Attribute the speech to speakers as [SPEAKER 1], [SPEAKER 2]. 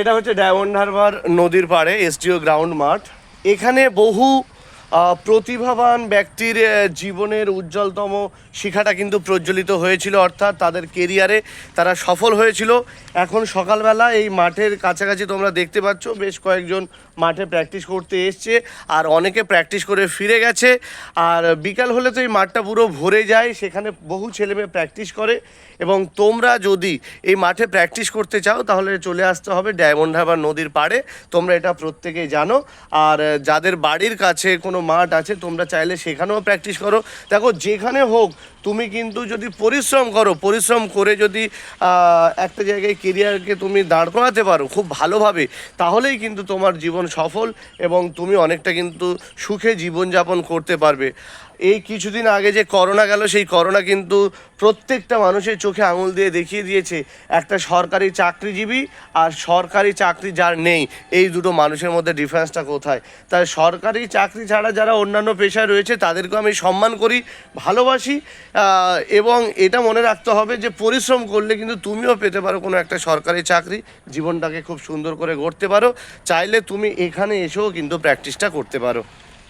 [SPEAKER 1] এটা হচ্ছে ডায়মন্ড হারবার নদীর পাড়ে এসটিও গ্রাউন্ড মাঠ। এখানে বহু প্রতিভাবান ব্যক্তির জীবনের উজ্জ্বলতম শিখাটা কিন্তু প্রজ্বলিত হয়েছিল, অর্থাৎ তাদের কেরিয়ারে তারা সফল হয়েছিল। এখন সকালবেলা এই মাঠের কাছাকাছি তোমরা দেখতে পাচ্ছ, বেশ কয়েকজন মাঠে প্র্যাকটিস করতে এসছে, আর অনেকে প্র্যাকটিস করে ফিরে গেছে। আর বিকাল হলে তো এই মাঠটা পুরো ভরে যায়, সেখানে বহু ছেলেমেয়ে প্র্যাকটিস করে। এবং তোমরা যদি এই মাঠে প্র্যাকটিস করতে চাও, তাহলে চলে আসতে হবে ডায়মন্ড হারবার নদীর পাড়ে। তোমরা এটা প্রত্যেকেই জানো। আর যাদের বাড়ির কাছে কোনো মাঠ আছে, তোমরা চাইলে সেখানেও প্র্যাকটিস করো। দেখো, যেখানে হোক, তুমি কিন্তু যদি পরিশ্রম করো, পরিশ্রম করে যদি একটা জায়গায় কেরিয়ারকে তুমি দাঁড় করাতে পারো খুব ভালোভাবে, তাহলেই কিন্তু তোমার জীবন সফল এবং তুমি অনেকটা কিন্তু সুখে জীবনযাপন করতে পারবে। এই কিছুদিন আগে যে করোনা গেল, সেই করোনা কিন্তু প্রত্যেকটা মানুষের চোখে আঙুল দিয়ে দেখিয়ে দিয়েছে, একটা সরকারি চাকরিজীবী আর সরকারি চাকরি যার নেই, এই দুটো মানুষের মধ্যে ডিফারেন্সটা কোথায়? তাই সরকারি চাকরি ছাড়া যারা অন্যান্য পেশায় রয়েছে, তাদেরকেও আমি সম্মান করি, ভালোবাসি। এবং এটা মনে রাখতে হবে যে পরিশ্রম করলে কিন্তু তুমিও পেতে পারো কোনো একটা সরকারি চাকরি। জীবনটাকে খুব সুন্দর করে গড়তে পারো। চাইলে তুমি এখানে এসেও কিন্তু প্র্যাকটিসটা করতে পারো।